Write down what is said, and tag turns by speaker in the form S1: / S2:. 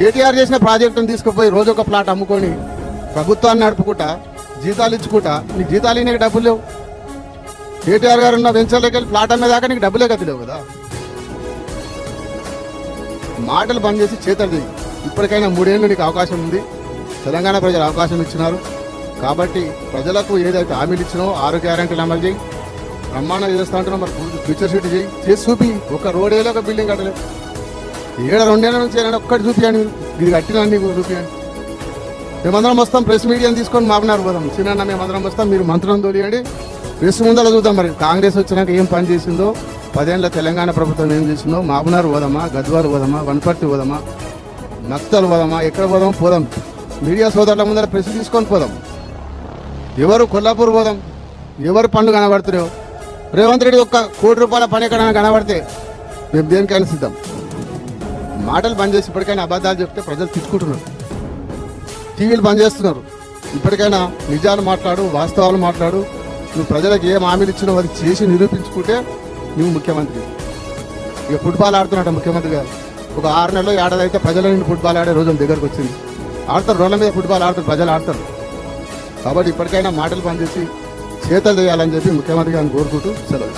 S1: కేటీఆర్ చేసిన ప్రాజెక్టును తీసుకుపోయి రోజు ఒక ప్లాట్ అమ్ముకొని ప్రభుత్వాన్ని నడుపుకుంటా జీతాలు ఇచ్చుకుంటా నీకు జీతాలు నీకు డబ్బులు లేవు. కేటీఆర్ గారు ఉన్న వెంచర్లోకి వెళ్ళి ప్లాట్ అమ్మేదాకా నీకు డబ్బులే గతి లేవు కదా. మాటలు బంద్ చేసి చేతలు చేయి ఇప్పటికైనా మూడేళ్ళు నీకు అవకాశం ఉంది. తెలంగాణ ప్రజలు అవకాశం ఇచ్చినారు. కాబట్టి ప్రజలకు ఏదైతే హామీలు ఇచ్చినో ఆరు గ్యారంటీలు అమలు చేయి. బ్రహ్మాండం చేస్తా అంటున్నావు మరి ఫ్యూచర్ సిటీ చేయి. చేసి చూపి. ఒక రోడ్ వేలో ఒక బిల్డింగ్ కట్టలేదు ఏడ రెండేళ్ళ నుంచి ఏదైనా ఒక్కటి చూపించండి ఇది కట్టినండి చూపించండి మేమందరం వస్తాం ప్రెస్ మీడియాని తీసుకొని మాపినారు పోదాం. చిన్న మేమందరం వస్తాం మీరు మంత్రం తోలియండి. ప్రెస్ ముందర చూద్దాం మరి. కాంగ్రెస్ వచ్చినాక ఏం పని చేసిందో పదేళ్ళ తెలంగాణ ప్రభుత్వం ఏం చేసిందో మామనారు పోదామా గద్వారు పోదామా వనపర్తి పోదామా నక్తలు పోదామా ఎక్కడ పోదాం పోదాం. మీడియా సోదరుల ముందర ప్రెస్ తీసుకొని పోదాం. ఎవరు కొల్లాపూర్ పోదాం ఎవరు పండు కనబడుతున్నారో రేవంత్ రెడ్డి ఒక్క కోటి రూపాయల పని ఎక్కడ కనబడితే మేము దేనికైనా సిద్ధం. మాటలు బంద్ చేసి ఇప్పటికైనా అబద్ధాలు చెప్తే ప్రజలు తిట్టుకుంటున్నారు. టీవీలు బంద్ చేస్తున్నారు. ఇప్పటికైనా నిజాలు మాట్లాడు వాస్తవాలు మాట్లాడు. నువ్వు ప్రజలకు ఏం హామీలు ఇచ్చినావు అది చేసి నిరూపించుకుంటే నువ్వు ముఖ్యమంత్రి. ఇక ఫుట్బాల్ ఆడుతున్నాడు ముఖ్యమంత్రి గారు. ఒక ఆరు నెలలో ఏడాది అయితే ప్రజల నుండి ఫుట్బాల్ ఆడే రోజు దగ్గరకు వచ్చింది. ఆడతారు రోడ్ల మీద ఫుట్బాల్ ఆడతారు ప్రజలు ఆడతారు. కాబట్టి ఇప్పటికైనా మాటలు పనిచేసి చేతలు చేయాలని చెప్పి ముఖ్యమంత్రి గారిని కోరుకుంటూ సెలవు.